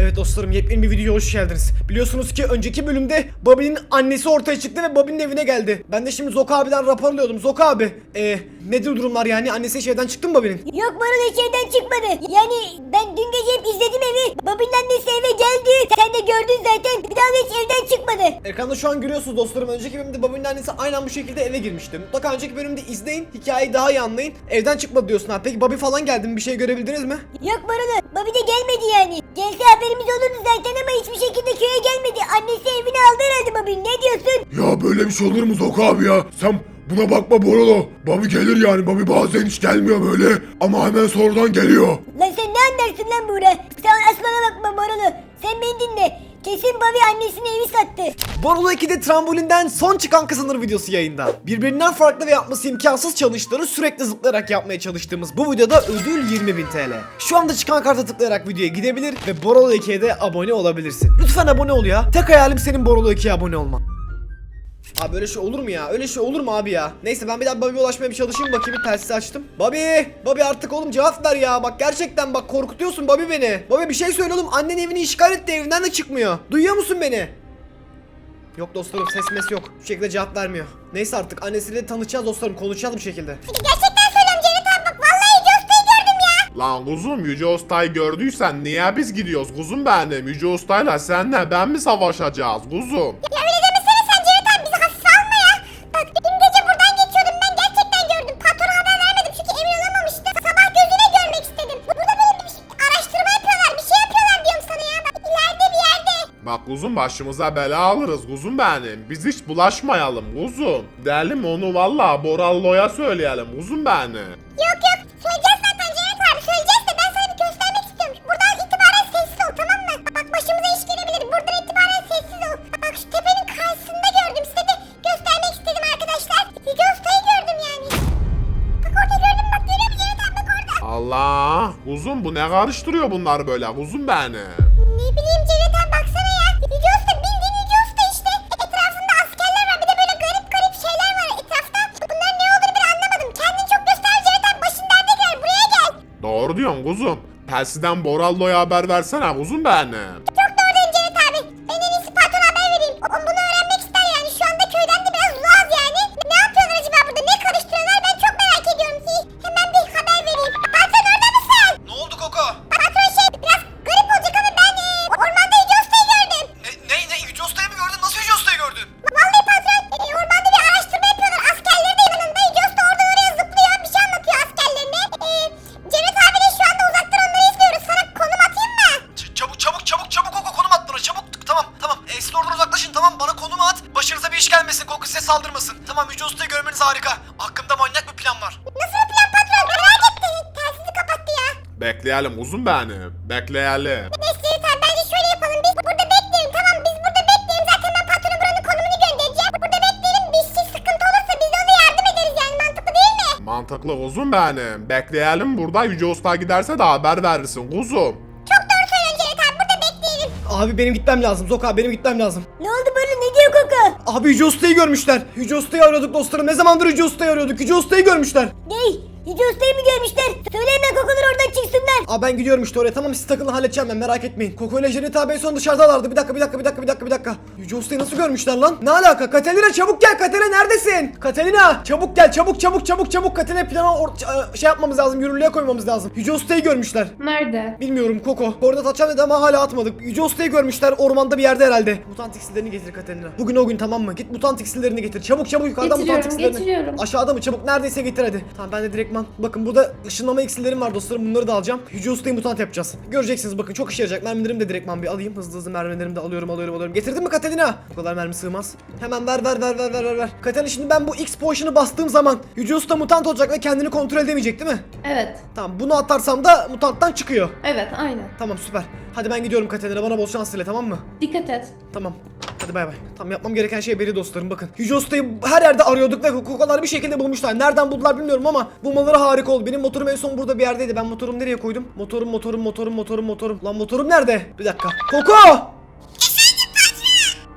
Evet dostlarım yepyeni bir videoya hoş geldiniz. Biliyorsunuz ki önceki bölümde Bobby'nin annesi ortaya çıktı ve Bobby'nin evine geldi. Ben de şimdi Zoka abiden rapor alıyordum. Zoka abi, ee, nedir durumlar yani? Annesi hiç evden çıktı mı Bobby'nin? Yok bana da şeyden çıkmadı. Yani ben dün gece hep izledim evi. Babinin annesi eve geldi. Sen de gördün zaten. Bir daha da hiç evden çıkmadı. Ekranda şu an görüyorsunuz dostlarım. Önceki bölümde Bobby'nin annesi aynen bu şekilde eve girmişti. Mutlaka önceki bölümde izleyin. Hikayeyi daha iyi anlayın. Evden çıkmadı diyorsun ha. Peki Bobby falan geldi mi? Bir şey görebildiniz mi? Yok bana da. Babi de gelmedi yani. Gelse haberimiz olurdu zaten ama hiçbir şekilde köye gelmedi. Annesi evini aldı herhalde Babi. Ne diyorsun? Ya böyle bir şey olur mu Zok abi ya? Sen buna bakma Borolo. Bobby gelir yani. Bobby bazen hiç gelmiyor böyle. Ama hemen sonradan geliyor. Lan sen ne anlarsın lan Buğra? Sen aslana bakma Moralı. Sen beni dinle. Kesin Babi annesine evi sattı. Borolo 2'de trambolinden son çıkan kazanır videosu yayında. Birbirinden farklı ve yapması imkansız challenge'ları sürekli zıplayarak yapmaya çalıştığımız bu videoda ödül 20.000 TL. Şu anda çıkan karta tıklayarak videoya gidebilir ve Borolo 2'ye de abone olabilirsin. Lütfen abone ol ya. Tek hayalim senin Borolo 2'ye abone olman. Abi öyle şey olur mu ya? Öyle şey olur mu abi ya? Neyse ben bir daha Bobby'ye ulaşmaya bir çalışayım bakayım bir telsizi açtım. Bobby! Bobby artık oğlum cevap ver ya. Bak gerçekten bak korkutuyorsun Bobby beni. Bobby bir şey söyle oğlum. Annen evini işgal etti evinden de çıkmıyor. Duyuyor musun beni? Yok dostlarım ses mes yok. Şu şekilde cevap vermiyor. Neyse artık annesiyle tanışacağız dostlarım konuşacağız bir şekilde. Gerçekten söylüyorum Cevdet abi bak vallahi Josta'yı gördüm ya. Lan kuzum Yüce Usta'yı gördüysen niye biz gidiyoruz kuzum benim? Yüce Usta'yla senle ben mi savaşacağız kuzum? Ya öyle kuzum başımıza bela alırız kuzum benim. Biz hiç bulaşmayalım kuzum. Gidelim onu valla Borallo'ya söyleyelim kuzum benim. Yok yok söyleyeceğiz zaten Cevdet abi söyleyeceğiz de ben sana bir göstermek istiyorum. Buradan itibaren sessiz ol tamam mı? Bak başımıza iş gelebilir buradan itibaren sessiz ol. Bak şu tepenin karşısında gördüm size de göstermek istedim arkadaşlar. Yüce Usta'yı gördüm yani. Bak orada gördüm bak görüyor musun Cevdet abi bak orada. Allah kuzum bu ne karıştırıyor bunlar böyle kuzum benim. Kuzum. Telsizden Borallo'ya haber versene kuzum benim. Bekleyelim kuzum benim. Bekleyelim. Neyse tamam bence şöyle yapalım. Biz burada bekleyelim tamam biz burada bekleyelim. Zaten ben buranın konumunu göndereceğim. Burada bekleyelim. Bir şey sıkıntı olursa biz de ona yardım ederiz yani mantıklı değil mi? Mantıklı kuzum benim. Bekleyelim burada Yüce Usta giderse de haber verirsin kuzum. Çok doğru söylüyorsun Cevdet abi burada bekleyelim. Abi benim gitmem lazım. Zoka benim gitmem lazım. Ne oldu böyle ne diyor Koko? Abi Yüce Usta'yı görmüşler. Yüce Usta'yı arıyorduk dostlarım. Ne zamandır Yüce Usta'yı arıyorduk. Yüce Usta'yı görmüşler. Ney? Yüce Usta'yı mı görmüşler? Söyle hemen Koko'lar oradan çıksınlar. Abi ben gidiyorum işte oraya. Tamam siz takılın halledeceğim ben merak etmeyin. Koko ile Janet abi en son dışarıdalardı. Bir dakika bir dakika bir dakika bir dakika bir dakika. Yüce Usta'yı nasıl görmüşler lan? Ne alaka? Katerina çabuk gel. Katerina neredesin? Katerina çabuk gel. Çabuk çabuk çabuk çabuk. Katerina plana ç- şey yapmamız lazım. Yürürlüğe koymamız lazım. Yüce Usta'yı görmüşler. Nerede? Bilmiyorum Koko. Koordinat atacağım dedi ama hala atmadık. Yüce Usta'yı görmüşler ormanda bir yerde herhalde. Mutant iksirlerini getir Katerina. Bugün o gün tamam mı? Git mutant iksirlerini getir. Çabuk çabuk yukarıdan mutant iksirlerini. getiriyorum. Aşağıda mı? Çabuk neredeyse getir hadi. Tamam ben de direktman. Bakın burada ışınlama iksirlerim var dostlarım. Bunları da alacağım. Yüce Usta'yı mutant yapacağız. Göreceksiniz bakın çok işe yarayacak. Mermilerimi de direktman bir alayım. Hızlı hızlı mermilerimi de alıyorum alıyorum alıyorum. Getirdin mi Katerina? Bu kadar mermi sığmaz. Hemen ver ver ver ver ver ver ver. Katerina şimdi ben bu X potion'ı bastığım zaman Yüce Usta mutant olacak ve kendini kontrol edemeyecek değil mi? Evet. Tamam bunu atarsam da mutanttan çıkıyor. Evet aynen. Tamam süper. Hadi ben gidiyorum Katerina bana bol şans dile tamam mı? Dikkat et. Tamam. Hadi bay bay. Tamam yapmam gereken şey belli dostlarım bakın. Yüce Usta'yı her yerde arıyorduk ve hukukalar bir şekilde bulmuşlar. Nereden buldular bilmiyorum ama bulmaları harika oldu. Benim motorum en son burada bir yerdeydi. Ben motorumu nereye koydum? Motorum motorum motorum motorum motorum. Lan motorum nerede? Bir dakika. Koko!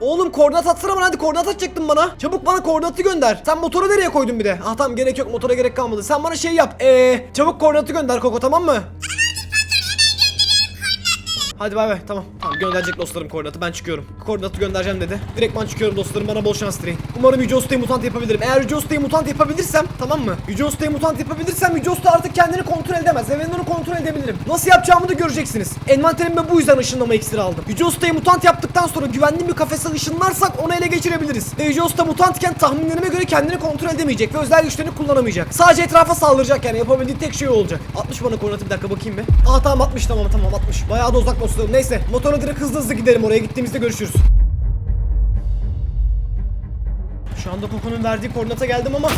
Oğlum koordinat atsana bana hadi koordinat atacaktın bana. Çabuk bana koordinatı gönder. Sen motoru nereye koydun bir de? Ah tamam gerek yok motora gerek kalmadı. Sen bana şey yap. Eee çabuk koordinatı gönder Koko tamam mı? Hadi bay bay tamam. Tamam gönderecek dostlarım koordinatı ben çıkıyorum. Koordinatı göndereceğim dedi. Direktman çıkıyorum dostlarım bana bol şans dileyin. Umarım Yüce Usta'yı mutant yapabilirim. Eğer Yüce Usta'yı mutant yapabilirsem tamam mı? Yüce Usta'yı mutant yapabilirsem Yüce Usta artık kendini kontrol edemez. Ve kontrol edebilirim. Nasıl yapacağımı da göreceksiniz. Envanterime bu yüzden ışınlama iksiri aldım. Yüce Usta'yı mutant yaptıktan sonra güvenli bir kafese ışınlarsak onu ele geçirebiliriz. Ve Yüce Usta mutantken tahminlerime göre kendini kontrol edemeyecek ve özel güçlerini kullanamayacak. Sadece etrafa saldıracak yani yapabildiği tek şey olacak. 60 bana koordinatı bir dakika bakayım bir. Aa tamam 60 tamam tamam 60. Bayağı da uzak dostlarım. Neyse motorla direkt hızlı hızlı gidelim oraya gittiğimizde görüşürüz. Şu anda Koko'nun verdiği koordinata geldim ama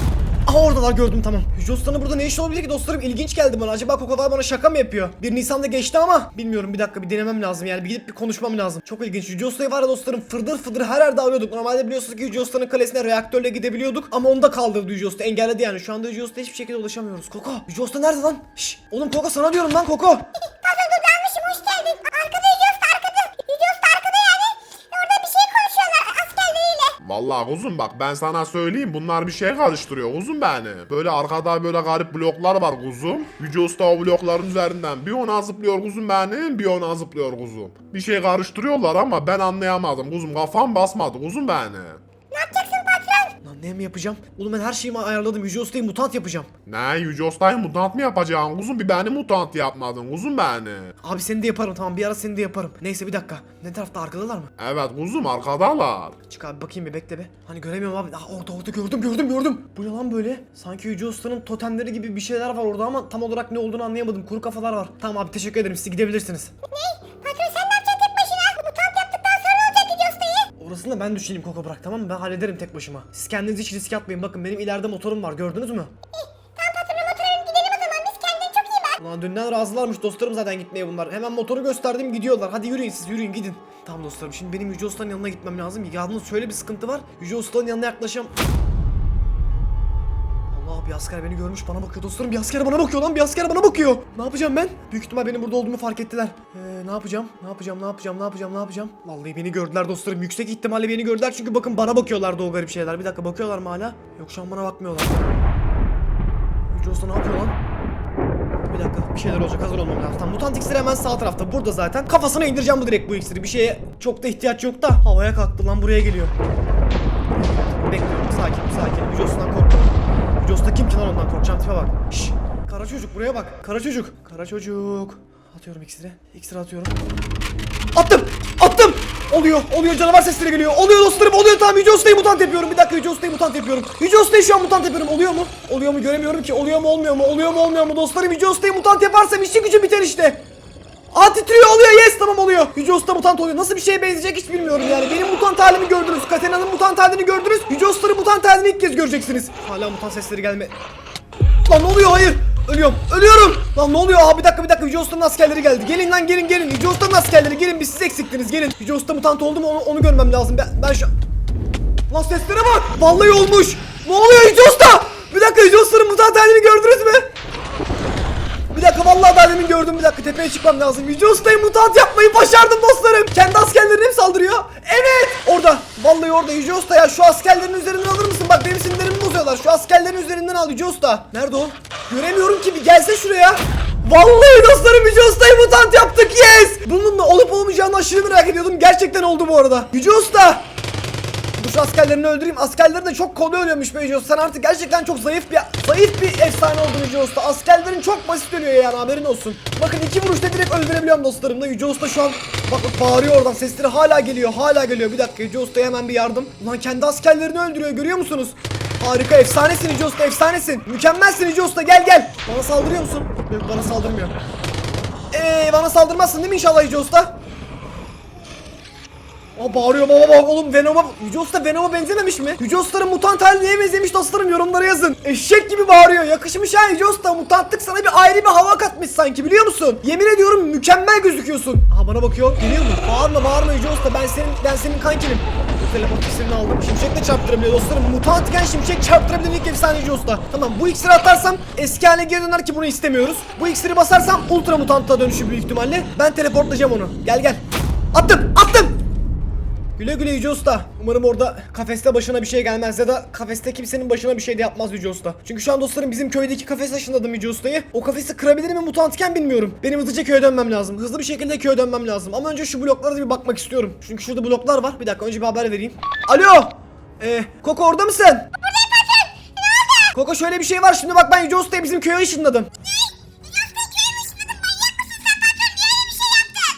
Aha oradalar gördüm tamam. Yüce Usta'nın burada ne işi olabilir ki dostlarım? İlginç geldi bana. Acaba Koko'lar bana şaka mı yapıyor? 1 Nisan'da geçti ama bilmiyorum bir dakika bir denemem lazım yani bir gidip bir konuşmam lazım. Çok ilginç. Yüce Usta'yı var ya dostlarım fırdır fırdır her yerde arıyorduk. Normalde biliyorsunuz ki Yüce Usta'nın kalesine reaktörle gidebiliyorduk ama onu da kaldırdı Usta engelledi yani. Şu anda Usta'ya hiçbir şekilde ulaşamıyoruz. Koko Usta nerede lan? Şş, oğlum Koko sana diyorum lan Koko. Patron dur dalmışım hoş geldin. Arkada Usta arkada. Yüce Usta arkada yani. Orada bir şey konuşuyorlar askerleriyle. Vallahi kuzum bak ben sana söyleyeyim bunlar bir şey karıştırıyor kuzum beni. Böyle arkada böyle garip bloklar var kuzum. Yüce Usta o blokların üzerinden bir ona zıplıyor kuzum benim bir ona zıplıyor kuzum. Bir şey karıştırıyorlar ama ben anlayamadım kuzum kafam basmadı kuzum beni. Ne yapacaksın ne mi yapacağım? Oğlum ben her şeyimi ayarladım. Yüce Usta'yı mutant yapacağım. Ne Yüce Usta'yı mutant mı yapacaksın kuzum bir beni mutant yapmadın kuzum beni. Abi seni de yaparım tamam bir ara seni de yaparım. Neyse bir dakika. Ne tarafta arkadalar mı? Evet kuzum arkadalar. Çık abi bakayım bir bekle be. Hani göremiyorum abi. Aa, orada orada gördüm gördüm gördüm. Bu ne lan böyle? Sanki Yüce Usta'nın totemleri gibi bir şeyler var orada ama tam olarak ne olduğunu anlayamadım. Kuru kafalar var. Tamam abi teşekkür ederim. Siz gidebilirsiniz. Ne? Patron sen Orasını da ben düşüneyim Koko bırak tamam mı? Ben hallederim tek başıma. Siz kendiniz hiç risk atmayın. Bakın benim ileride motorum var. Gördünüz mü? Tamam patron motora gidelim o zaman. Biz kendine çok iyi bak. Ulan dünden razılarmış dostlarım zaten gitmeye bunlar. Hemen motoru gösterdim gidiyorlar. Hadi yürüyün siz yürüyün gidin. Tamam dostlarım şimdi benim Yüce Usta'nın yanına gitmem lazım. Yalnız şöyle bir sıkıntı var. Yüce Usta'nın yanına yaklaşam. Allah bir asker beni görmüş bana bakıyor dostlarım. Bir asker bana bakıyor lan bir asker bana bakıyor. Ne yapacağım ben? Büyük ihtimal benim burada olduğumu fark ettiler. Ee, ne yapacağım? Ne yapacağım? Ne yapacağım? Ne yapacağım? Ne yapacağım? Vallahi beni gördüler dostlarım. Yüksek ihtimalle beni gördüler çünkü bakın bana bakıyorlardı o garip şeyler. Bir dakika bakıyorlar mı hala? Yok şu an bana bakmıyorlar. Usta ne yapıyor lan? Bir dakika bir şeyler olacak hazır olmam lazım. Tamam, mutant iksiri hemen sağ tarafta burada zaten. Kafasına indireceğim bu direkt bu iksiri. Bir şeye çok da ihtiyaç yok da. Havaya kalktı lan buraya geliyor. Bekliyorum sakin sakin. Yücos'tan Yücos'ta kim ki lan ondan korkacağım tipe bak. Şşş. Kara çocuk buraya bak. Kara çocuk. Kara çocuk. Atıyorum iksiri. İksiri atıyorum. Attım! Attım! Oluyor, oluyor canavar sesleri geliyor. Oluyor dostlarım, oluyor tamam Yüce Usta'yı mutant yapıyorum. Bir dakika Yüce Usta'yı mutant yapıyorum. Yüce Usta'yı şu an mutant yapıyorum. Oluyor mu? Oluyor mu göremiyorum ki. Oluyor mu olmuyor mu? Oluyor mu olmuyor mu? Dostlarım Yüce Usta'yı mutant yaparsam işi gücü biter işte. Aa titriyor oluyor yes tamam oluyor. Yüce Usta mutant oluyor. Nasıl bir şeye benzeyecek hiç bilmiyorum yani. Benim mutant halimi gördünüz. Katerina'nın mutant halini gördünüz. Yüce Usta'nın mutant halini ilk kez göreceksiniz. Hala mutant sesleri gelme. Lan ne oluyor hayır. Ölüyorum. Ölüyorum. Lan ne oluyor? Aa bir dakika bir dakika Yüce Usta'nın askerleri geldi. Gelin lan gelin gelin. Yüce Usta'nın askerleri gelin biz siz eksiktiniz gelin. Yüce Usta mutant oldu mu onu, onu görmem lazım. Ben, ben şu... Lan seslere bak. Vallahi olmuş. Ne oluyor Yüce Usta? Bir dakika Yüce Usta'nın mutant halini gördünüz mü? Dakika vallahi daha demin gördüm bir dakika tepeye çıkmam lazım. Yüce Usta'yı mutant yapmayı başardım dostlarım. Kendi askerlerim mi saldırıyor? Evet. Orada. Vallahi orada Yüce Usta ya şu askerlerin üzerinden alır mısın? Bak benim sinirlerimi bozuyorlar. Şu askerlerin üzerinden al Yüce Usta. Nerede o? Göremiyorum ki bir gelse şuraya. Vallahi dostlarım Yüce Usta'yı mutant yaptık yes. Bununla olup olmayacağını aşırı merak ediyordum. Gerçekten oldu bu arada. Yüce Usta. Dur şu askerlerini öldüreyim. Askerleri de çok kolay ölüyormuş be Yüce Usta. Sen artık gerçekten çok zayıf bir zayıf bir efsane oldun Yüce Usta. Askerlerin çok basit ölüyor yani haberin olsun. Bakın iki vuruşta direkt öldürebiliyorum dostlarım da. Yüce Usta şu an bak bak bağırıyor oradan. Sesleri hala geliyor. Hala geliyor. Bir dakika Yüce Usta'ya hemen bir yardım. Ulan kendi askerlerini öldürüyor. Görüyor musunuz? Harika efsanesin Yüce Usta efsanesin. Mükemmelsin Yüce Usta gel gel. Bana saldırıyor musun? Yok bana saldırmıyor. Eee bana saldırmazsın değil mi inşallah Yüce Usta? Aa bağırıyor baba bak oğlum Venom'a Yüce Usta Venom'a benzememiş mi? Yüce Usta'nın mutant hali neye benzemiş dostlarım yorumlara yazın. Eşek gibi bağırıyor yakışmış ha Yüce Usta mutantlık sana bir ayrı bir hava katmış sanki biliyor musun? Yemin ediyorum mükemmel gözüküyorsun. Aha bana bakıyor geliyor mu? Bağırma bağırma Yüce Usta ben senin ben senin kankinim. Bu teleport iksirini aldım. Şimşek de çarptırabiliyor dostlarım. Mutantken şimşek çarptırabilen ilk efsane Yüce Usta. Tamam bu iksiri atarsam eski haline geri döner ki bunu istemiyoruz. Bu iksiri basarsam ultra mutanta dönüşür büyük ihtimalle. Ben teleportlayacağım onu. Gel gel. Attım. Güle güle Yüce Usta. Umarım orada kafeste başına bir şey gelmez ya da kafeste kimsenin başına bir şey de yapmaz Yüce Usta. Çünkü şu an dostlarım bizim köydeki kafes ışınladım Yüce Usta'yı. O kafesi kırabilir mi mutantken bilmiyorum. Benim hızlıca köye dönmem lazım. Hızlı bir şekilde köye dönmem lazım. Ama önce şu bloklara da bir bakmak istiyorum. Çünkü şurada bloklar var. Bir dakika önce bir haber vereyim. Alo! Ee, Koko orada mısın? Koko şöyle bir şey var. Şimdi bak ben Yüce Usta'yı bizim köye ışınladım.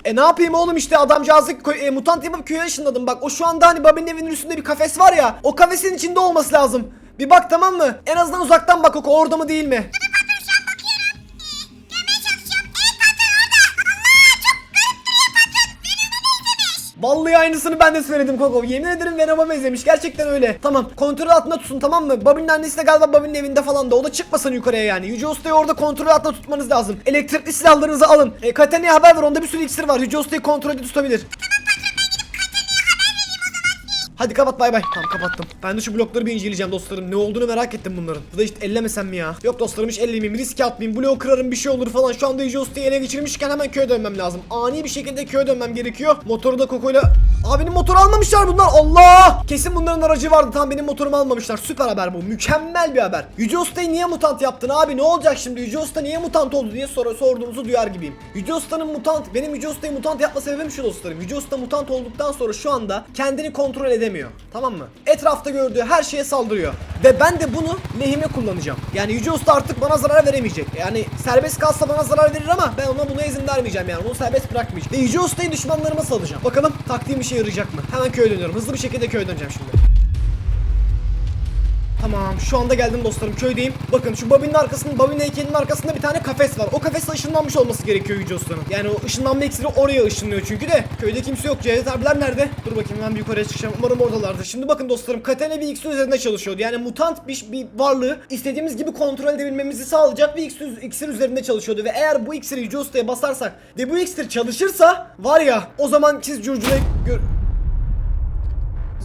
E ne yapayım oğlum işte adamcağızı e, mutant yapıp köye ışınladım bak. O şu anda hani Bobby'nin evinin üstünde bir kafes var ya. O kafesin içinde olması lazım. Bir bak tamam mı? En azından uzaktan bak o orada mı değil mi? Vallahi aynısını ben de söyledim Koko. Yemin ederim Venom'a benzemiş. Gerçekten öyle. Tamam. Kontrol altında tutun tamam mı? Bobby'nin annesi de galiba Bobby'nin evinde falan da. O da çıkmasın yukarıya yani. Yüce Usta'yı orada kontrol altında tutmanız lazım. Elektrikli silahlarınızı alın. E, Katena'ya haber ver. Onda bir sürü iksir var. Yüce Usta'yı kontrolde tutabilir. Hadi kapat bay bay. Tamam kapattım. Ben de şu blokları bir inceleyeceğim dostlarım. Ne olduğunu merak ettim bunların. Ya da işte ellemesem mi ya? Yok dostlarım hiç ellemeyeyim. Riske atmayayım. Bloğu kırarım bir şey olur falan. Şu anda Yüce Usta'yı ele geçirmişken hemen köye dönmem lazım. Ani bir şekilde köye dönmem gerekiyor. Motoru da Koko'yla... Aa benim motoru almamışlar bunlar. Allah! Kesin bunların aracı vardı. Tamam benim motorumu almamışlar. Süper haber bu. Mükemmel bir haber. Yüce Usta'yı niye mutant yaptın abi? Ne olacak şimdi? Yüce Usta niye mutant oldu diye sor sorduğunuzu duyar gibiyim. Yüce Usta'nın mutant... Benim Yüce Usta'yı mutant yapma sebebim şu dostlarım. Yüce Usta mutant olduktan sonra şu anda kendini kontrol edemiyor. Tamam mı? Etrafta gördüğü her şeye saldırıyor. Ve ben de bunu lehime kullanacağım. Yani Yüce Usta artık bana zarar veremeyecek. Yani serbest kalsa bana zarar verir ama ben ona buna izin vermeyeceğim yani. Onu serbest bırakmayacağım. Ve Yüce Usta'yı düşmanlarıma salacağım. Bakalım taktiğim işe yarayacak mı? Hemen köye dönüyorum. Hızlı bir şekilde köye döneceğim şimdi. Tamam şu anda geldim dostlarım köydeyim. Bakın şu Bobby'nin arkasında Bobby'nin heykelinin arkasında bir tane kafes var. O kafese ışınlanmış olması gerekiyor Yüce Usta'nın. Yani o ışınlanma iksiri oraya ışınlıyor çünkü de. Köyde kimse yok. Cevdet abiler nerede? Dur bakayım ben bir yukarıya çıkacağım. Umarım oradalardır. Şimdi bakın dostlarım Katana bir iksir üzerinde çalışıyordu. Yani mutant bir, bir varlığı istediğimiz gibi kontrol edebilmemizi sağlayacak bir iksir, iksir üzerinde çalışıyordu. Ve eğer bu iksiri Yüce Usta'ya basarsak ve bu iksir çalışırsa var ya o zaman siz curcuna gör...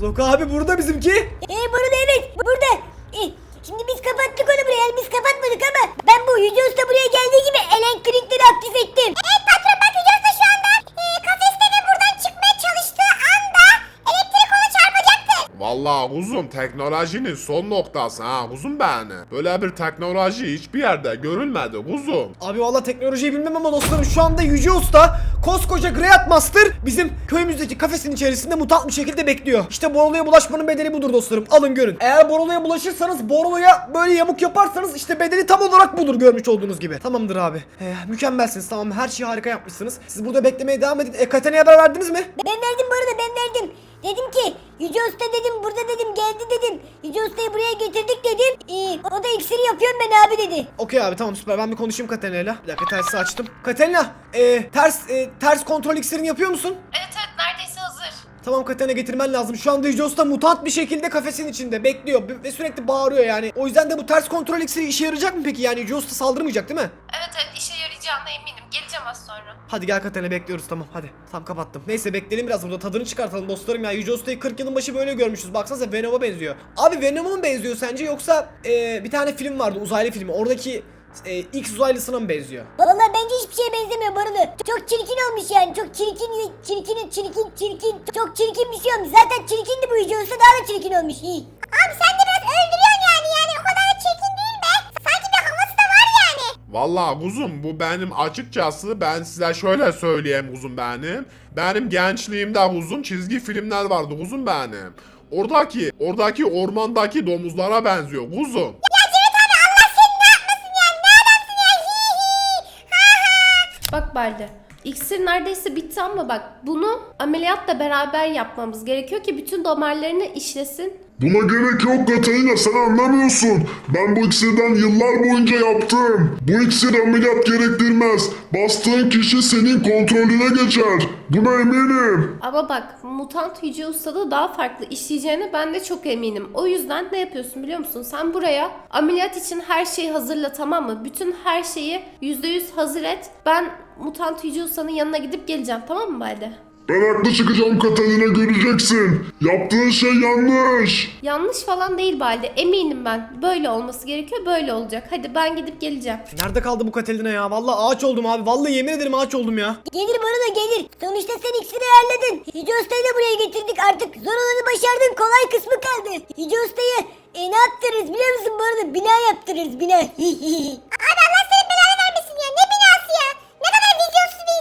Zoka abi burada bizimki. Ee burada evet burada. Ee, şimdi biz kapattık onu buraya yani biz kapatmadık ama ben bu Yüce Usta buraya geldiği gibi elektrikleri aktif ettim. Evet patron Vallahi kuzum teknolojinin son noktası ha kuzum benim. Böyle bir teknoloji hiçbir yerde görülmedi kuzum. Abi valla teknolojiyi bilmem ama dostlarım şu anda Yüce Usta koskoca Great Master bizim köyümüzdeki kafesin içerisinde mutant bir şekilde bekliyor. İşte Borolo'ya bulaşmanın bedeli budur dostlarım. Alın görün. Eğer Borolo'ya bulaşırsanız Borolo'ya böyle yamuk yaparsanız işte bedeli tam olarak budur görmüş olduğunuz gibi. Tamamdır abi. Eh, mükemmelsiniz tamam her şeyi harika yapmışsınız. Siz burada beklemeye devam edin. E haber verdiniz mi? Ben verdim bu arada ben verdim. Dedim ki Yüce Usta dedim burada dedim geldi dedim. Yüce Usta'yı buraya getirdik dedim. Ee, o da iksiri yapıyorum ben abi dedi. Okey abi tamam süper ben bir konuşayım Katena'yla. Bir dakika tersi açtım. Katenina e, ters e, ters kontrol iksirini yapıyor musun? Evet evet neredeyse hazır. Tamam Katana getirmen lazım. Şu anda Yüce Usta mutant bir şekilde kafesin içinde bekliyor ve sürekli bağırıyor yani. O yüzden de bu ters kontrol iksiri işe yarayacak mı peki? Yani Yüce Usta saldırmayacak değil mi? Evet evet işe yarayacağına eminim. Geleceğim az sonra. Hadi gel Katana bekliyoruz tamam hadi. Tamam kapattım. Neyse bekleyelim biraz burada tadını çıkartalım dostlarım ya. Yüce Usta'yı 40 yılın başı böyle görmüşüz. Baksanıza Venom'a benziyor. Abi Venom'a mı benziyor sence yoksa e, bir tane film vardı uzaylı filmi. Oradaki e, X uzaylısına mı benziyor? Vallahi bence hiçbir şeye benzemiyor Barılı. Çok çirkin olmuş yani. Çok çirkin, çirkin, çirkin, çirkin. Çok çirkin bir şey olmuş. Zaten çirkindi bu Yüce Usta daha da çirkin olmuş. İyi. Abi sen de biraz öldürüyorsun yani. Yani o kadar da çirkin Vallahi kuzum bu benim açıkçası ben size şöyle söyleyeyim kuzum benim. Benim gençliğimde kuzum çizgi filmler vardı kuzum benim. Oradaki oradaki ormandaki domuzlara benziyor kuzum. Bak Balde. İksir neredeyse bitti ama bak bunu ameliyatla beraber yapmamız gerekiyor ki bütün damarlarını işlesin. Buna gerek yok Katalina sen anlamıyorsun. Ben bu iksirden yıllar boyunca yaptım. Bu iksir ameliyat gerektirmez. Bastığın kişi senin kontrolüne geçer. Buna eminim. Ama bak mutant Yüce Usta'da daha farklı işleyeceğine ben de çok eminim. O yüzden ne yapıyorsun biliyor musun? Sen buraya ameliyat için her şeyi hazırla tamam mı? Bütün her şeyi %100 hazır et. Ben mutant Yüce Usta'nın yanına gidip geleceğim tamam mı Balde? Ben haklı çıkacağım Katalina göreceksin. Yaptığın şey yanlış. Yanlış falan değil Balde. Eminim ben. Böyle olması gerekiyor. Böyle olacak. Hadi ben gidip geleceğim. Nerede kaldı bu Katelina ya? Vallahi ağaç oldum abi. Vallahi yemin ederim ağaç oldum ya. Gelir bana da gelir. Sonuçta sen iksiri ayarladın. Yüce Usta'yı da buraya getirdik artık. Zor olanı başardın. Kolay kısmı kaldı. Yüce Usta'yı e, ne yaptırırız biliyor musun bu arada? Bina yaptırırız bina. Abi Allah senin belanı vermesin ya. Ne binası ya? Ne kadar vizyonsuz bir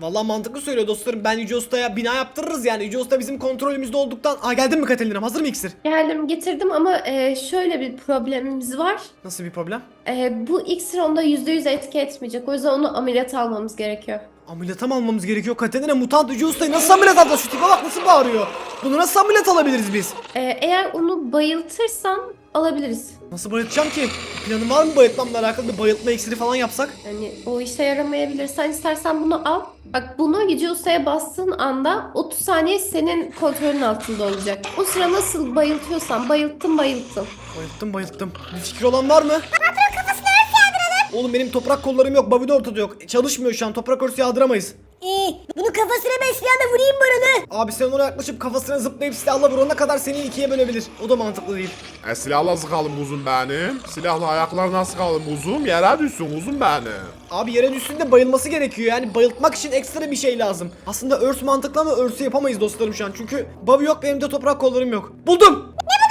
Vallahi mantıklı söylüyor dostlarım. Ben Yüce Usta'ya bina yaptırırız yani. Yüce Usta bizim kontrolümüzde olduktan... Aa geldin mi Katelina'm? Hazır mı iksir? Geldim getirdim ama e, şöyle bir problemimiz var. Nasıl bir problem? E, bu iksir onda %100 etki etmeyecek. O yüzden onu ameliyat almamız gerekiyor. Ameliyata mı almamız gerekiyor? Katerina mutant Yüce Usta'yı nasıl ameliyat alacağız? Şu tipe bak nasıl bağırıyor. Bunu nasıl ameliyat alabiliriz biz? E, eğer onu bayıltırsan alabiliriz. Nasıl bayıltacağım ki? Planın var mı bayıltmamla alakalı bir bayıltma iksiri falan yapsak? Yani o işe yaramayabilir. Sen istersen bunu al. Bak bunu Yüce Usta'ya bastığın anda 30 saniye senin kontrolün altında olacak. O sıra nasıl bayıltıyorsan bayılttın bayılttın. Bayılttım bayılttım. Bir fikir olan var mı? Oğlum benim toprak kollarım yok. Babi de ortada yok. Çalışmıyor şu an. Toprak örtüsü yağdıramayız. Ee, bunu kafasına ben silahla vurayım bana. Abi sen ona yaklaşıp kafasına zıplayıp silahla vurana kadar seni ikiye bölebilir. O da mantıklı değil. E silahla sıkalım kuzum benim. Silahla ayaklarına sıkalım kuzum. Yere düşsün kuzum benim. Abi yere düşsün de bayılması gerekiyor. Yani bayıltmak için ekstra bir şey lazım. Aslında örs mantıklı ama örsü yapamayız dostlarım şu an. Çünkü Bobby yok benim de toprak kollarım yok. Buldum. Ne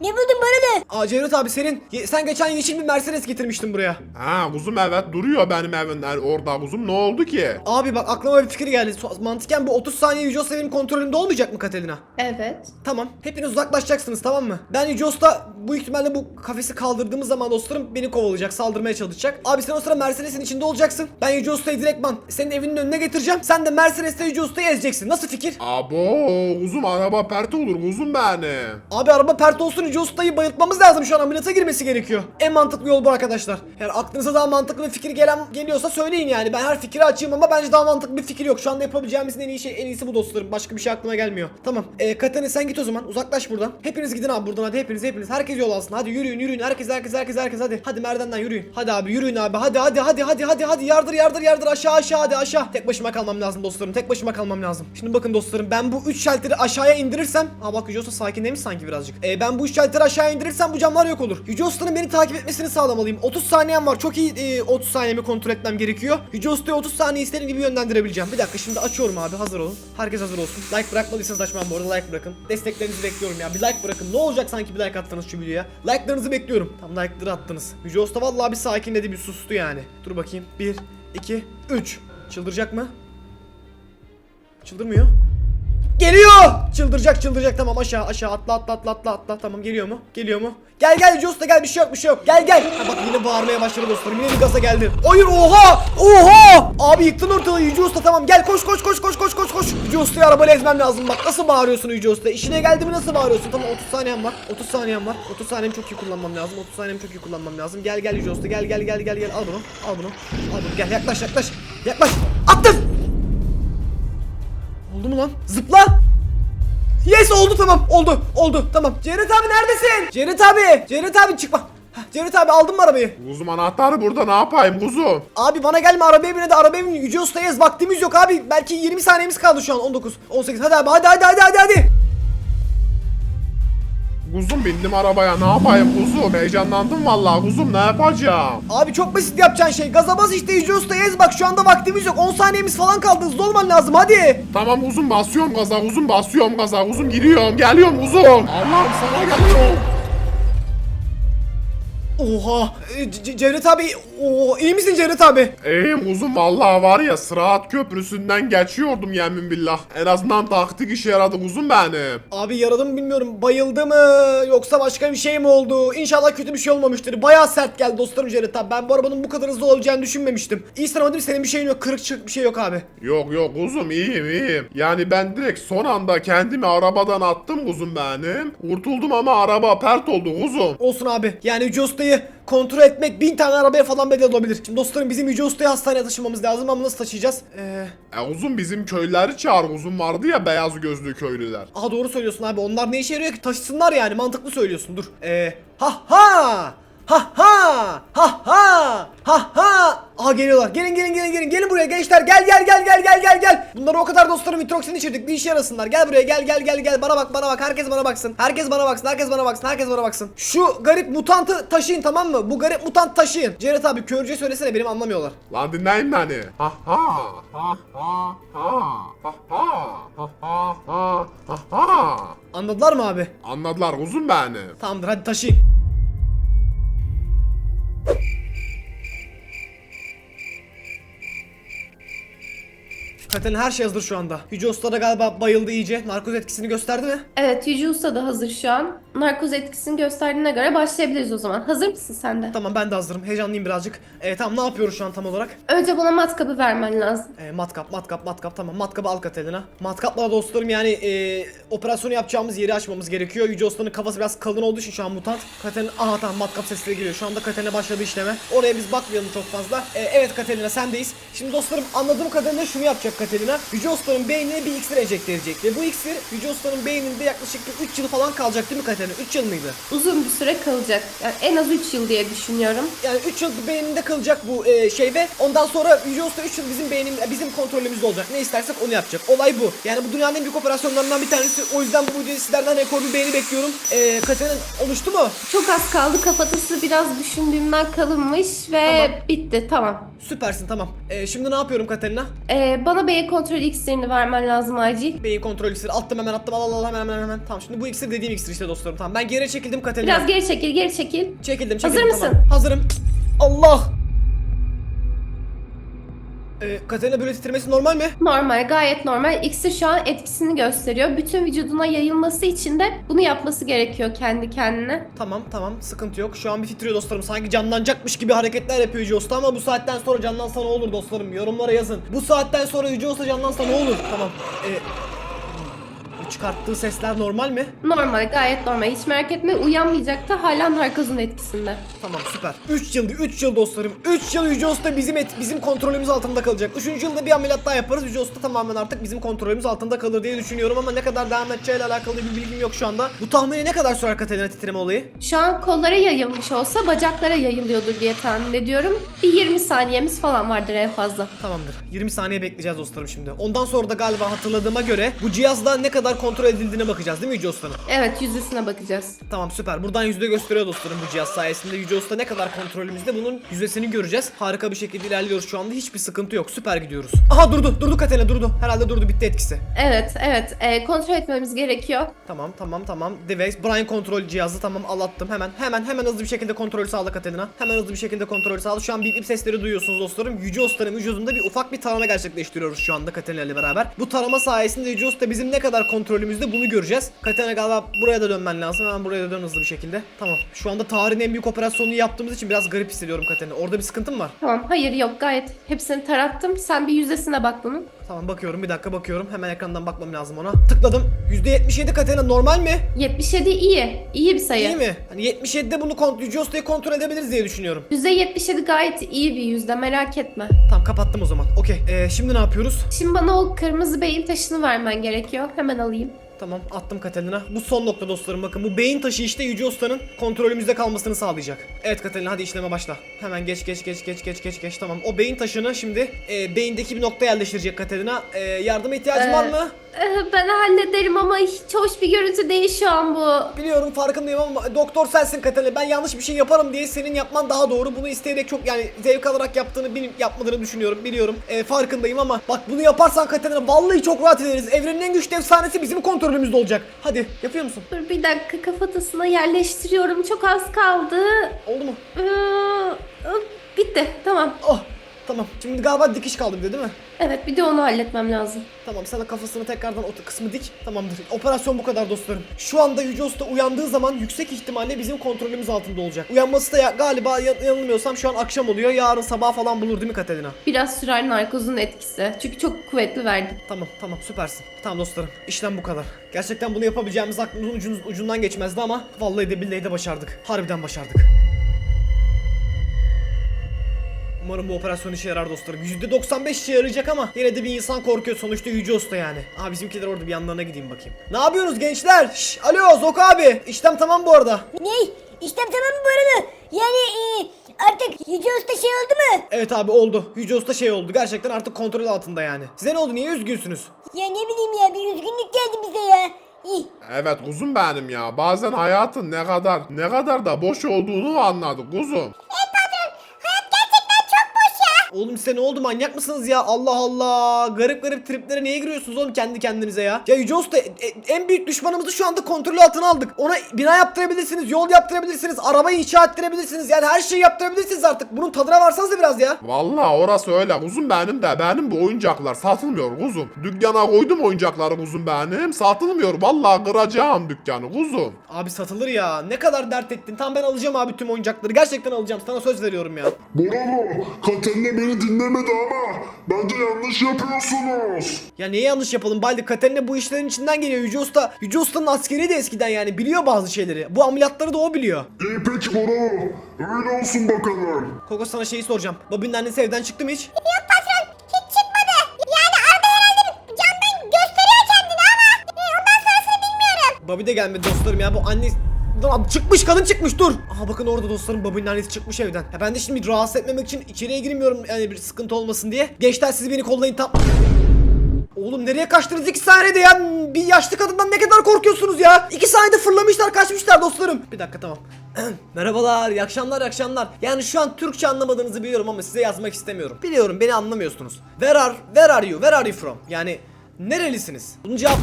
buldun bana da? Aa Cevdet abi senin ye- sen geçen yeşil bir Mercedes getirmiştin buraya. Ha kuzum evet duruyor benim evin orada kuzum. Ne oldu ki? Abi bak aklıma bir fikir geldi. So- Mantıken bu 30 saniye Yüce Usta benim kontrolümde olmayacak mı Katelina? Evet. Tamam. Hepiniz uzaklaşacaksınız tamam mı? Ben Yüce Usta bu ihtimalle bu kafesi kaldırdığımız zaman dostlarım beni kovalayacak, saldırmaya çalışacak. Abi sen o sıra Mercedes'in içinde olacaksın. Ben Yüce Usta'yı direktman senin evinin önüne getireceğim. Sen de Mercedes'te Yüce Usta'yı ezeceksin. Nasıl fikir? Abo kuzum araba pert olur kuzum benim. Abi araba pert olsun Yüce Usta'yı bayıltmamız lazım şu an ameliyata girmesi gerekiyor. En mantıklı yol bu arkadaşlar. Eğer aklınıza daha mantıklı bir fikir gelen geliyorsa söyleyin yani. Ben her fikri açayım ama bence daha mantıklı bir fikir yok. Şu anda yapabileceğimizin en iyi şey en iyisi bu dostlarım. Başka bir şey aklıma gelmiyor. Tamam. Ee, Katane sen git o zaman. Uzaklaş buradan. Hepiniz gidin abi buradan hadi hepiniz hepiniz. Herkes yol alsın. Hadi yürüyün yürüyün. Herkes herkes herkes herkes hadi. Hadi merdivenden yürüyün. Hadi abi yürüyün abi. Hadi hadi hadi hadi hadi hadi yardır yardır yardır aşağı aşağı hadi aşağı. Tek başıma kalmam lazım dostlarım. Tek başıma kalmam lazım. Şimdi bakın dostlarım ben bu 3 şalteri aşağıya indirirsem. Aa bak Usta sakinlemiş sanki birazcık. Ee, ben bu 3 şalteri aşağıya indirirsem bu camlar yok olur. Yüce Usta'nın beni takip etmesini sağlamalıyım. 30 saniyem var. Çok iyi e, 30 saniyemi kontrol etmem gerekiyor. Yüce Usta'yı 30 saniye istediğim gibi yönlendirebileceğim. Bir dakika şimdi açıyorum abi. Hazır olun. Herkes hazır olsun. Like bırakmadıysanız açmam bu arada. Like bırakın. Desteklerinizi bekliyorum ya. Bir like bırakın. Ne olacak sanki bir like attınız şu videoya. Like'larınızı bekliyorum. Tam like'ları attınız. Yüce Usta vallahi bir sakinledi bir sustu yani. Dur bakayım. 1, 2, 3. Çıldıracak mı? Çıldırmıyor. Geliyor! Çıldıracak çıldıracak. Tamam aşağı aşağı atla atla atla atla atla. Tamam geliyor mu? Geliyor mu? Gel gel Yüce Usta gel. Bir şey yok bir şey yok. Gel gel. Ha, Bak yine bağırmaya başladı dostlarım. Yine bir gaza geldi. Hayır oha! Oha! Abi yıktın ortalığı Yüce Usta tamam. Gel koş koş koş koş koş koş koş. Yüce Usta'yı arabayla ezmem lazım. Bak nasıl bağırıyorsun Yüce Usta İşine geldi mi nasıl bağırıyorsun? Tamam 30 saniyem var. 30 saniyem var. 30 saniyemi çok iyi kullanmam lazım. 30 saniyemi çok iyi kullanmam lazım. Gel gel Yüce Usta gel gel gel gel gel. Al bunu al bunu. Al bunu. Gel yaklaş yaklaş. Yaklaş. Attım Oldu mu lan? Zıpla! Yes oldu tamam oldu oldu tamam. Cevdet abi neredesin? Cevdet abi. Cevdet abi. Heh, Cevdet abi aldın mı arabayı? Kuzum anahtarı burada ne yapayım kuzum? Abi bana gelme arabaya bine de arabaya bin Yüce Usta'ya ez vaktimiz yok abi. Belki 20 saniyemiz kaldı şu an 19 18 hadi abi hadi hadi hadi hadi hadi. Kuzum bindim arabaya ne yapayım kuzum? Heyecanlandım vallahi kuzum ne yapacağım? Abi çok basit yapacağın şey. Gaza bas işte Yüce Usta'ya ez bak şu anda vaktimiz yok. 10 saniyemiz falan kaldı. Hızlı olman lazım hadi. Tamam kuzum basıyorum gaza kuzum basıyorum gaza kuzum giriyorum geliyorum kuzum. Allah'ım sana geliyorum. Oha. E, Ce- Cevdet abi. Oo, iyi misin Cevdet abi? İyiyim kuzum vallahi var ya Sıraat Köprüsü'nden geçiyordum yemin billah. En azından taktik işe yaradı kuzum benim. Abi yaradı mı bilmiyorum. Bayıldı mı? Yoksa başka bir şey mi oldu? İnşallah kötü bir şey olmamıştır. Bayağı sert geldi dostlarım Cevdet abi. Ben bu arabanın bu kadar hızlı olacağını düşünmemiştim. Değil mi? Senin bir şeyin yok. Kırık çık bir şey yok abi. Yok yok kuzum iyiyim iyiyim. Yani ben direkt son anda kendimi arabadan attım kuzum benim. Kurtuldum ama araba pert oldu kuzum. Olsun abi. Yani Usta'yı kontrol etmek bin tane arabaya falan bedel olabilir. Şimdi dostlarım bizim Yüce Usta'yı hastaneye taşımamız lazım ama nasıl taşıyacağız? Eee... E kuzum bizim köyleri çağır kuzum vardı ya beyaz gözlü köylüler. Aha doğru söylüyorsun abi. Onlar ne işe yarıyor ki? Taşısınlar yani. Mantıklı söylüyorsun. Dur. Eee... Ha ha! Ha ha! Ha ha! Ha ha! Aa geliyorlar. Gelin gelin gelin gelin. Gelin buraya gençler. Gel gel gel gel gel gel gel. Bunları o kadar dostlarım nitroksin içirdik. Bir işe yarasınlar. Gel buraya gel gel gel gel. Bana bak bana bak. Herkes bana baksın. Herkes bana baksın. Herkes bana baksın. Herkes bana baksın. Şu garip mutantı taşıyın tamam mı? Bu garip mutant taşıyın. Ceret abi körce söylesene benim anlamıyorlar. Lan dinleyin beni. Ha ha. Ha ha. Ha ha. Ha ha. Ha ha. Anladılar mı abi? Anladılar uzun beni. Tamamdır hadi taşıyın. Zaten her şey hazır şu anda. Yüce Usta da galiba bayıldı iyice. Narkoz etkisini gösterdi mi? Evet Yüce Usta da hazır şu an. Narkoz etkisini gösterdiğine göre başlayabiliriz o zaman. Hazır mısın sen de? Tamam ben de hazırım. Heyecanlıyım birazcık. Ee, tamam ne yapıyoruz şu an tam olarak? Önce bana matkabı vermen lazım. Ee, matkap, matkap, matkap. Tamam matkabı al Katelina. Matkapla dostlarım yani e, operasyonu yapacağımız yeri açmamız gerekiyor. Yüce Usta'nın kafası biraz kalın olduğu için şu an mutant. Katelina, aha tamam matkap sesleri geliyor. Şu anda Katelina başladı işleme. Oraya biz bakmayalım çok fazla. Ee, evet Katelina sendeyiz. Şimdi dostlarım anladığım kadarıyla şunu yapacak Katelina. Yüce Usta'nın beynine bir iksir enjekte edecek. Ve bu iksir Yüce Usta'nın beyninde yaklaşık bir 3 yıl falan kalacak değil mi Katelina? 3 yıl mıydı? Uzun bir süre kalacak. Yani en az 3 yıl diye düşünüyorum. Yani 3 yıl beyninde kalacak bu e, şey ve ondan sonra Usta 3 yıl bizim beynim bizim kontrolümüzde olacak. Ne istersek onu yapacak. Olay bu. Yani bu dünyanın en büyük operasyonlarından bir tanesi. O yüzden bu videoyu sizlerden rekor bir beğeni bekliyorum. E, Katerina oluştu mu? Çok az kaldı. Kafatası biraz düşündüğümden kalınmış ve Tamam. bitti. Tamam. Süpersin tamam. E, şimdi ne yapıyorum Katerina? Ee, bana beyin kontrol iksirini vermen lazım acil. Beyin kontrol iksiri attım hemen attım al al al hemen hemen hemen. Tamam şimdi bu iksir dediğim iksir işte dostlarım. Tamam ben geri çekildim Katerina. Biraz geri çekil, geri çekil. Çekildim çekildim Hazır tamam. mısın? Hazırım. Allah! E, Katerina böyle titremesi normal mi? Normal, gayet normal. İksir şu an etkisini gösteriyor. Bütün vücuduna yayılması için de bunu yapması gerekiyor kendi kendine. Tamam tamam sıkıntı yok. Şu an bir titriyor dostlarım. Sanki canlanacakmış gibi hareketler yapıyor Yüce Usta ama bu saatten sonra canlansa ne olur dostlarım? Yorumlara yazın. Bu saatten sonra Yüce Usta canlansa ne olur? Tamam. Ee, çıkarttığı sesler normal mi? Normal, gayet normal. Hiç merak etme. Uyanmayacak da hala narkozun etkisinde. Tamam süper. 3 yıl 3 yıl dostlarım. 3 yıl Yüce Usta bizim et, bizim kontrolümüz altında kalacak. 3. yılda bir ameliyat daha yaparız. Yüce Usta tamamen artık bizim kontrolümüz altında kalır diye düşünüyorum ama ne kadar devam edeceğiyle alakalı bir bilgim yok şu anda. Bu tahmini ne kadar sürer Katerina titreme olayı? Şu an kollara yayılmış olsa bacaklara yayılıyordur diye tahmin ediyorum. Bir 20 saniyemiz falan vardır en fazla. Tamamdır. 20 saniye bekleyeceğiz dostlarım şimdi. Ondan sonra da galiba hatırladığıma göre bu cihazla ne kadar kontrol edildiğine bakacağız değil mi Yüce Usta'nın? Evet yüzdesine bakacağız. Tamam süper. Buradan yüzde gösteriyor dostlarım bu cihaz sayesinde. Yüce Usta ne kadar kontrolümüzde bunun yüzdesini göreceğiz. Harika bir şekilde ilerliyoruz şu anda. Hiçbir sıkıntı yok. Süper gidiyoruz. Aha durdu. Durdu Katena durdu. Herhalde durdu. Bitti etkisi. Evet evet Ee, kontrol etmemiz gerekiyor. Tamam tamam tamam. Device Brain kontrol cihazı tamam alattım. Hemen hemen hemen hızlı bir şekilde kontrol sağla Katerina. Hemen hızlı bir şekilde kontrol sağla. Şu an bip bip sesleri duyuyorsunuz dostlarım. Yüce Usta'nın vücudunda bir ufak bir tarama gerçekleştiriyoruz şu anda Katerina ile beraber. Bu tarama sayesinde Yüce Usta bizim ne kadar kontrolümüzde bunu göreceğiz. Katerina galiba buraya da dönmen lazım. Hemen buraya da dön hızlı bir şekilde. Tamam. Şu anda tarihin en büyük operasyonunu yaptığımız için biraz garip hissediyorum Katerina. Orada bir sıkıntım var. Tamam hayır yok gayet hepsini tarattım. Sen bir yüzdesine bak bunun. Tamam bakıyorum bir dakika bakıyorum. Hemen ekrandan bakmam lazım ona. Tıkladım. %77 Katerina normal mi? 77 iyi. İyi bir sayı. İyi mi? Hani 77'de bunu kont Yüce Usta'yı kontrol edebiliriz diye düşünüyorum. %77 gayet iyi bir yüzde merak etme. Tamam kapattım o zaman. Okey. Ee, şimdi ne yapıyoruz? Şimdi bana o kırmızı beyin taşını vermen gerekiyor. Hemen alayım. Tamam attım Katalina. Bu son nokta dostlarım bakın. Bu beyin taşı işte Yüce Usta'nın kontrolümüzde kalmasını sağlayacak. Evet Katalina hadi işleme başla. Hemen geç geç geç geç geç geç geç tamam. O beyin taşını şimdi e, beyindeki bir noktaya yerleştirecek Katalina. E, yardıma ihtiyacın Ee, var mı? Ee, ben hallederim ama hiç hoş bir görüntü değil şu an bu. Biliyorum farkındayım ama doktor sensin Katalina. Ben yanlış bir şey yaparım diye senin yapman daha doğru. Bunu isteyerek çok yani zevk alarak yaptığını benim yapmadığını düşünüyorum. Biliyorum. E, farkındayım ama bak bunu yaparsan Katalina vallahi çok rahat ederiz. Evrenin en güçlü efsanesi bizim kontrolümüzde olacak. Hadi yapıyor musun? Dur bir dakika kafatasına yerleştiriyorum. Çok az kaldı. Oldu mu? Ee, bitti. Tamam. Oh tamam. Şimdi galiba dikiş kaldı bir de değil mi? Evet bir de onu halletmem lazım. Tamam sana kafasını tekrardan o kısmı dik. Tamamdır. Operasyon bu kadar dostlarım. Şu anda Yüce Usta uyandığı zaman yüksek ihtimalle bizim kontrolümüz altında olacak. Uyanması da ya, galiba ya- yanılmıyorsam şu an akşam oluyor. Yarın sabah falan bulur değil mi Katerina? Biraz sürer narkozun etkisi. Çünkü çok kuvvetli verdim. Tamam tamam süpersin. Tamam dostlarım işlem bu kadar. Gerçekten bunu yapabileceğimiz aklımızın ucundan geçmezdi ama vallahi de billahi de başardık. Harbiden başardık. Umarım bu operasyon işe yarar dostlarım. %95 işe yarayacak ama yine de bir insan korkuyor sonuçta Yüce Usta yani. Aa bizimkiler orada bir yanlarına gideyim bakayım. Ne yapıyorsunuz gençler? Şş, alo Zok abi. İşlem tamam bu arada. Ney? İşlem tamam mı Borulu? Yani e, artık Yüce Usta şey oldu mu? Evet abi oldu. Yüce Usta şey oldu. Gerçekten artık kontrol altında yani. Size ne oldu? Niye üzgünsünüz? Ya ne bileyim ya bir üzgünlük geldi bize ya. İh. Evet kuzum benim ya. Bazen hayatın ne kadar ne kadar da boş olduğunu anladık kuzum. Hayat gerçekten çok boş ya. Oğlum size ne oldu manyak mısınız ya? Allah Allah. Garip garip triplere niye giriyorsunuz oğlum kendi kendinize ya? Ya Yüce Usta e- en büyük düşmanımızı şu anda kontrol altına aldık. Ona bina yaptırabilirsiniz, yol yaptırabilirsiniz, arabayı inşa ettirebilirsiniz. Yani her şeyi yaptırabilirsiniz artık. Bunun tadına varsanız biraz ya. Vallahi orası öyle kuzum benim de. Benim bu oyuncaklar satılmıyor kuzum. Dükkana koydum oyuncakları kuzum benim. Satılmıyor. Vallahi kıracağım dükkanı kuzum. Abi satılır ya. Ne kadar dert ettin. Tamam ben alacağım abi tüm oyuncakları. Gerçekten alacağım. Sana söz veriyorum ya. Boralo, Katerina beni dinlemedi ama bence yanlış yapıyorsunuz. Ya niye yanlış yapalım Baldi? Katerina bu işlerin içinden geliyor. Yüce Usta. Yüce Usta'nın askeri de eskiden yani. Biliyor bazı şeyleri. Bu ameliyatları da o biliyor. İyi peki Boralo, öyle olsun bakalım. Koko sana şeyi soracağım. Bobby'nin annesi evden çıktı mı hiç? Yok patron hiç çıkmadı. Yani Arda herhalde camdan gösteriyor kendini ama e, ondan sonrasını bilmiyorum. Bobby de gelmedi dostlarım ya. Bu anne... Lan çıkmış kadın çıkmış dur. Aha bakın orada dostlarım Bobby'nin annesi çıkmış evden. Ya ben de şimdi rahatsız etmemek için içeriye girmiyorum yani bir sıkıntı olmasın diye. Gençler siz beni kollayın tam. Oğlum nereye kaçtınız iki saniyede ya? Bir yaşlı kadından ne kadar korkuyorsunuz ya? İki saniyede fırlamışlar kaçmışlar dostlarım. Bir dakika tamam. Merhabalar, iyi akşamlar, iyi akşamlar. Yani şu an Türkçe anlamadığınızı biliyorum ama size yazmak istemiyorum. Biliyorum beni anlamıyorsunuz. Where are, where are you, where are you from? Yani nerelisiniz? Bunun cevap...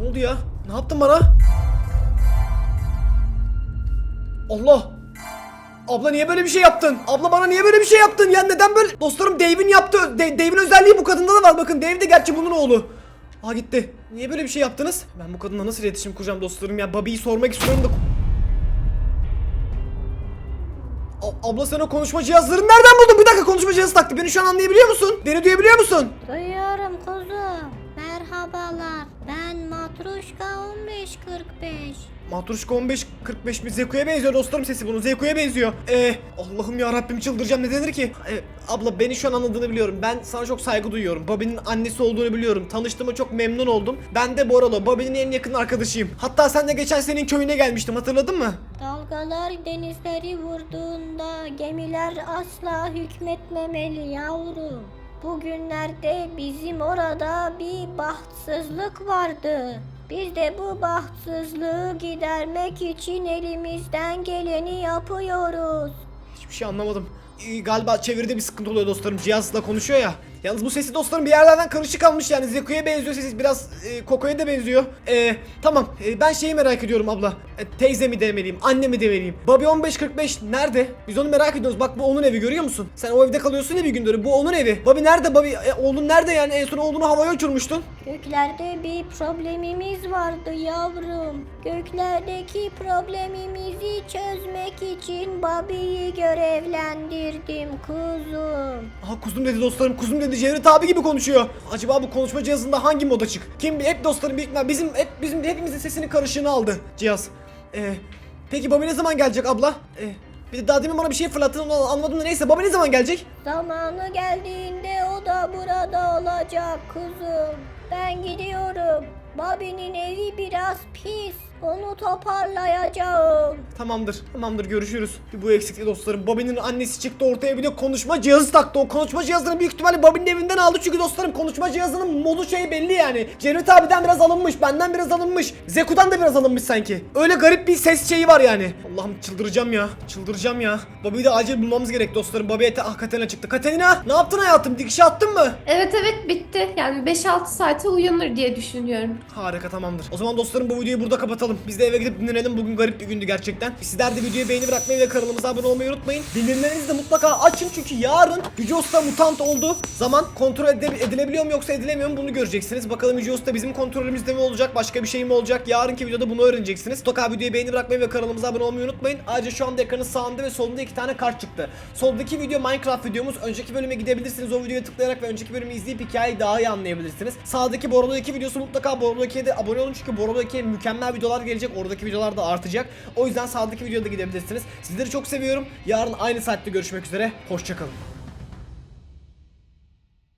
Ne oldu ya? Ne yaptın bana? Allah! Abla niye böyle bir şey yaptın? Abla bana niye böyle bir şey yaptın? Ya neden böyle? Dostlarım Dave'in yaptı. Da- Dave'in özelliği bu kadında da var. Bakın Dave de gerçi bunun oğlu. Aa gitti. Niye böyle bir şey yaptınız? Ben bu kadınla nasıl iletişim kuracağım dostlarım ya? Bobby'yi sormak istiyorum da... A- abla sen o konuşma cihazlarını nereden buldun? Bir dakika konuşma cihazı taktı. Beni şu an anlayabiliyor musun? Beni duyabiliyor musun? Duyuyorum kuzum. Merhabalar. Ben Matruşka 1545. Matruşka 1545 mi? Zeku'ya benziyor dostlarım sesi bunun. Zeku'ya benziyor. Ee, Allah'ım ya Rabbim çıldıracağım ne denir ki? Ee, abla beni şu an anladığını biliyorum. Ben sana çok saygı duyuyorum. Bobby'nin annesi olduğunu biliyorum. Tanıştığıma çok memnun oldum. Ben de Boralo. Bobby'nin en yakın arkadaşıyım. Hatta sen de geçen senin köyüne gelmiştim. Hatırladın mı? Dalgalar denizleri vurduğunda gemiler asla hükmetmemeli yavrum. Bugünlerde bizim orada bir bahtsızlık vardı. Biz de bu bahtsızlığı gidermek için elimizden geleni yapıyoruz. Hiçbir şey anlamadım. Ee, galiba çeviride bir sıkıntı oluyor dostlarım. Cihazla konuşuyor ya. Yalnız bu sesi dostlarım bir yerlerden karışık almış yani. Zeku'ya benziyor sesi. Biraz e, Koko'ya da benziyor. Ee, tamam. Ee, ben şeyi merak ediyorum abla. Ee, teyze mi demeliyim? Anne mi demeliyim? Bobby 1545 nerede? Biz onu merak ediyoruz. Bak bu onun evi görüyor musun? Sen o evde kalıyorsun ya bir gündür. Bu onun evi. Bobby nerede? Bobby e, oğlun nerede yani? En son oğlunu havaya uçurmuştun. Göklerde bir problemimiz vardı yavrum. Göklerdeki problemimizi çözmek için Bobby'yi görevlendirdim kuzum. Aha kuzum dedi dostlarım. Kuzum dedi. Cevdet abi gibi konuşuyor. Acaba bu konuşma cihazında hangi mod açık? Kim? Hep dostlarım büyük bizim hep bizim hepimizin sesini karışığını aldı cihaz. Ee, peki Bobby ne zaman gelecek abla? Ee, bir de daha demin bana bir şey fırlattın onu anlamadım da neyse Bobby ne zaman gelecek? Zamanı geldiğinde o da burada olacak kuzum. Ben gidiyorum. Bobby'nin evi biraz pis. Onu toparlayacağım. Tamamdır tamamdır görüşürüz. Bu eksikti dostlarım. Bobby'nin annesi çıktı ortaya bir de konuşma cihazı taktı. O konuşma cihazını büyük ihtimalle Bobby'nin evinden aldı çünkü dostlarım konuşma cihazının modu şey belli yani. Cevdet abiden biraz alınmış benden biraz alınmış. Zeku'dan da biraz alınmış sanki. Öyle garip bir ses şeyi var yani. Allah'ım çıldıracağım ya. Çıldıracağım ya. Bobby'yi de acil bulmamız gerek dostlarım. Bobby'ye te- ah Katerina çıktı. Katerina ne yaptın hayatım? Dikişe attın mı? Evet evet bitti. Yani 5-6 saate uyanır diye düşünüyorum. Harika tamamdır. O zaman dostlarım bu videoyu burada kapatalım. Biz de eve gidip dinlenelim. Bugün garip bir gündü gerçekten. Sizler de videoyu beğeni bırakmayı ve kanalımıza abone olmayı unutmayın. Bildirimlerinizi de mutlaka açın çünkü yarın Yüce mutant oldu. Zaman kontrol edile- edilebiliyor mu yoksa edilemiyor mu bunu göreceksiniz. Bakalım Yüce bizim kontrolümüzde mi olacak başka bir şey mi olacak? Yarınki videoda bunu öğreneceksiniz. Mutlaka videoyu beğeni bırakmayı ve kanalımıza abone olmayı unutmayın. Ayrıca şu anda ekranın sağında ve solunda iki tane kart çıktı. Soldaki video Minecraft videomuz. Önceki bölüme gidebilirsiniz. O videoya tıklayarak ve önceki bölümü izleyip hikayeyi daha iyi anlayabilirsiniz. Sağdaki Borolo 2 videosu mutlaka Borolo 2'ye de abone olun çünkü Borolo 2'ye mükemmel videolar gelecek. Oradaki videolar da artacak. O yüzden sağdaki videoda gidebilirsiniz. Sizleri çok seviyorum. Yarın aynı saatte görüşmek üzere. Hoşçakalın.